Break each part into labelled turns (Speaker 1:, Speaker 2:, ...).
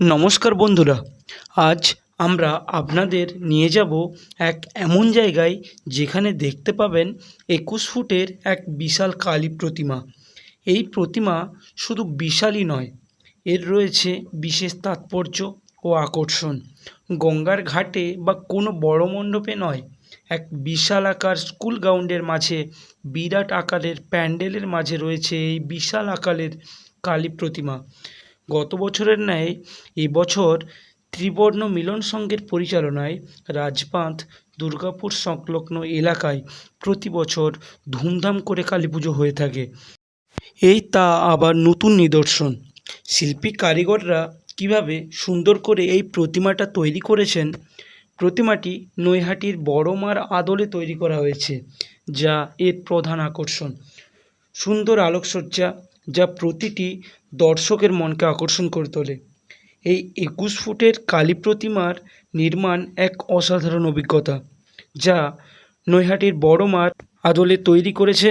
Speaker 1: নমস্কার বন্ধুরা, আজ আমরা আপনাদের নিয়ে যাব এক এমন জায়গায় যেখানে দেখতে পাবেন একুশ ফুটের এক বিশাল কালী প্রতিমা। এই প্রতিমা শুধু বিশালই নয়, এর রয়েছে বিশেষ তাৎপর্য ও আকর্ষণ। গঙ্গার ঘাটে বা কোনো বড় মণ্ডপে নয়, এক বিশাল আকার স্কুল গ্রাউন্ডের মাঝে, বিরাট আকারের প্যান্ডেলের মাঝে রয়েছে এই বিশাল আকারের কালী প্রতিমা। গত বছরের ন্যায় এবছর ত্রিবর্ণ মিলন সংঘের পরিচালনায় রাজবাঁধ দুর্গাপুর সংলগ্ন এলাকায় প্রতি বছর ধুমধাম করে কালী পুজো হয়ে থাকে। এই তা আবার নতুন নিদর্শন। শিল্পী কারিগররা কীভাবে সুন্দর করে এই প্রতিমাটা তৈরি করেছেন? প্রতিমাটি নৈহাটির বড় মার আদলে তৈরি করা হয়েছে, যা এর প্রধান আকর্ষণ। সুন্দর আলোকসজ্জা যা প্রতিটি দর্শকের মনকে আকর্ষণ করে তোলে। এই একুশ ফুটের কালী প্রতিমার নির্মাণ এক অসাধারণ অভিজ্ঞতা যা নৈহাটির বড় মার আদলে তৈরি করেছে।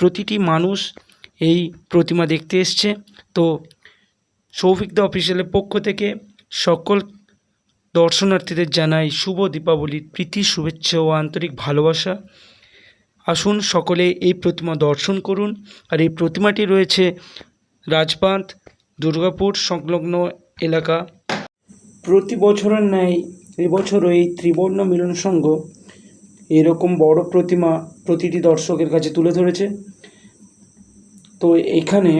Speaker 1: প্রতিটি মানুষ এই প্রতিমা দেখতে এসছে। তো সৌভিকদা অফিসিয়ালের পক্ষ থেকে সকল দর্শনার্থীদের জানাই শুভ দীপাবলির প্রীতি, শুভেচ্ছা ও আন্তরিক ভালোবাসা। আসুন সকলে এই প্রতিমা দর্শন করুন। আর এই প্রতিমাটি রয়েছে রাজপাথ দুর্গাপুর সংলগ্ন এলাকা। প্রতি বছরের ন্যায় এবছরও এই ত্রিবর্ণ মিলন সংঘ এরকম বড় প্রতিমা প্রতিটি দর্শকের কাছে তুলে ধরেছে। তো এখানে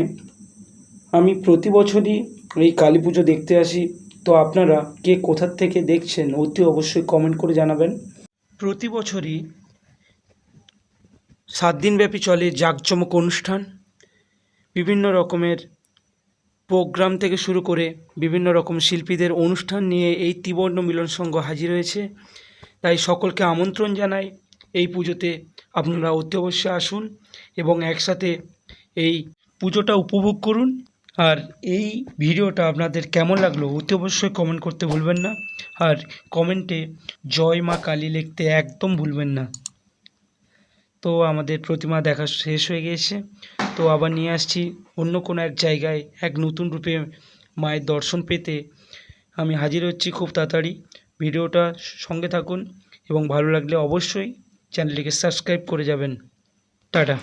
Speaker 1: আমি প্রতি বছরই এই কালী পুজো দেখতে আসি। তো আপনারা কে কোথার থেকে দেখছেন, অতি অবশ্যই কমেন্ট করে জানাবেন। প্রতি বছরই সাত দিনব্যাপী চলে জাঁকজমক অনুষ্ঠান। বিভিন্ন রকমের প্রোগ্রাম থেকে শুরু করে বিভিন্ন রকম শিল্পীদের অনুষ্ঠান নিয়ে এই ত্রিবর্ণ মিলন সংঘ হাজির হয়েছে। তাই সকলকে আমন্ত্রণ জানাই। এই পুজোতে আপনারা অতি অবশ্যই আসুন এবং একসাথে এই পুজোটা উপভোগ করুন। আর এই ভিডিওটা আপনাদের কেমন লাগল অতি অবশ্যই কমেন্ট করতে ভুলবেন না। আর কমেন্টে জয় মা কালী লিখতে একদম ভুলবেন না। তো আমাদের প্রতিমা দেখা শেষ হয়ে গিয়েছে। তো আবার নিয়ে আসছি অন্য কোনো এক জায়গায় এক নতুন রূপে মায়ের দর্শন পেতে। আমি হাজির হচ্ছি খুব তাড়াতাড়ি। ভিডিওটা সঙ্গে থাকুন এবং ভালো লাগলে অবশ্যই চ্যানেলটিকে সাবস্ক্রাইব করে যাবেন। টাটা।